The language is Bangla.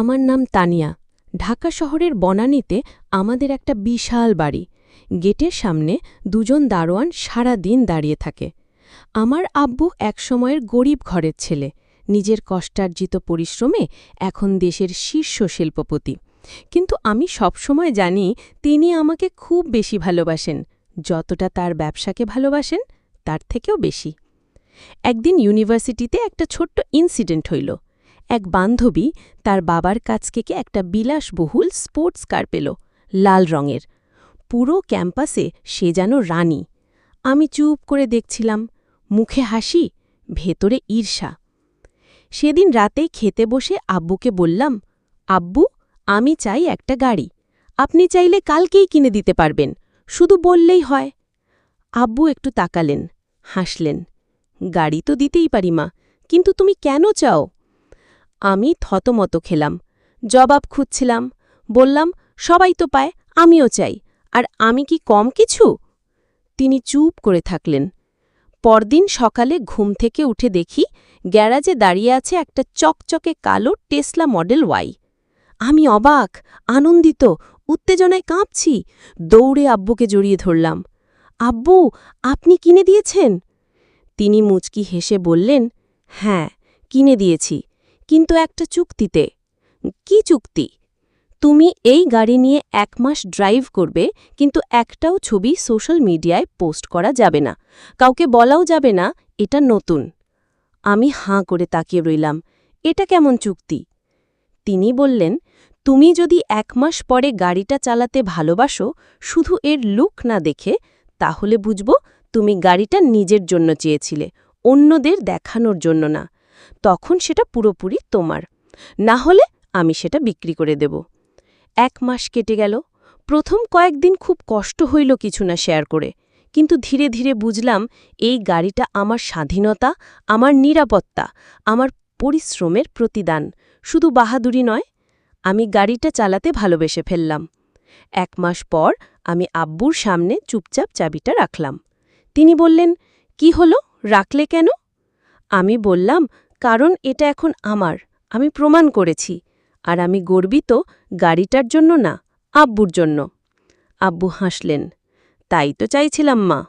আমার নাম তানিয়া। ঢাকা শহরের বনানীতে আমাদের একটা বিশাল বাড়ি। গেটের সামনে দুজন দারোয়ান সারা দিন দাঁড়িয়ে থাকে। আমার আব্বু একসময়ের গরিব ঘরের ছেলে। নিজের কষ্টার্জিত পরিশ্রমে এখন দেশের শীর্ষ শিল্পপতি। কিন্তু আমি সবসময় জানি তিনি আমাকে খুব বেশি ভালোবাসেন। যতটা তার ব্যবসাকে ভালোবাসেন, তার থেকেও বেশি। একদিন ইউনিভার্সিটিতে একটা ছোট্ট ইনসিডেন্ট হইল। এক বান্ধবী তার বাবার কাছ থেকে একটা বিলাসবহুল স্পোর্টস কার পেল, লাল রঙের। পুরো ক্যাম্পাসে সে যেন রানী। আমি চুপ করে দেখছিলাম, মুখে হাসি, ভেতরে ঈর্ষা। সেদিন রাতে খেতে বসে আব্বুকে বললাম, আব্বু, আমি চাই একটা গাড়ি। আপনি চাইলে কালকেই কিনে দিতে পারবেন, শুধু বললেই হয়। আব্বু একটু তাকালেন, হাসলেন, গাড়ি তো দিতেই পারি মা, কিন্তু তুমি কেন চাও? আমি থতমত খেলাম। জবাব খুঁজছিলাম, বললাম, সবাই তো পায়, আমিও চাই, আর আমি কি কম কিছু? তিনি চুপ করে থাকলেন। পরদিন সকালে ঘুম থেকে উঠে দেখি গ্যারাজে দাঁড়িয়ে আছে একটা চকচকে কালো টেসলা মডেল ওয়াই। আমি অবাক, আনন্দিত, উত্তেজনায় কাঁপছি, দৌড়ে আব্বুকে জড়িয়ে ধরলাম। আব্বু, আপনি কিনে দিয়েছেন? তিনি মুচকি হেসে বললেন হ্যাঁ কিনে দিয়েছি। কিন্তু একটা চুক্তিতে। কি চুক্তি? তুমি এই গাড়ি নিয়ে এক মাস ড্রাইভ করবে, কিন্তু একটাও ছবি সোশ্যাল মিডিয়ায় পোস্ট করা যাবে না। কাউকে বলাও যাবে না, এটা নতুন। আমি হাঁ করে তাকিয়ে রইলাম। এটা কেমন চুক্তি? তিনি বললেন, তুমি যদি এক মাস পরে গাড়িটা চালাতে ভালোবাসো, শুধু এর লুক না দেখে, তাহলে বুঝব তুমি গাড়িটা নিজের জন্য চেয়েছিলে, অন্যদের দেখানোর জন্য না। তখন সেটা পুরোপুরি তোমার। না হলে আমি সেটা বিক্রি করে দেব। এক মাস কেটে গেল। প্রথম কয়েকদিন খুব কষ্ট হইল কিছু না শেয়ার করে। কিন্তু ধীরে ধীরে বুঝলাম, এই গাড়িটা আমার স্বাধীনতা, আমার নিরাপত্তা, আমার পরিশ্রমের প্রতিদান। শুধু বাহাদুরি নয়, আমি গাড়িটা চালাতে ভালোবেসে ফেললাম। এক মাস পর আমি আব্বুর সামনে চুপচাপ চাবিটা রাখলাম। তিনি বললেন, কি হলো? রাখলে কেন? আমি বললাম কারণ এটা এখন আমার, আমি প্রমাণ করেছি, আর আমি গর্বিত গাড়িটার জন্য না, আব্বুর জন্য। আব্বু হাসলেন, তাই তো চাইছিলাম মা।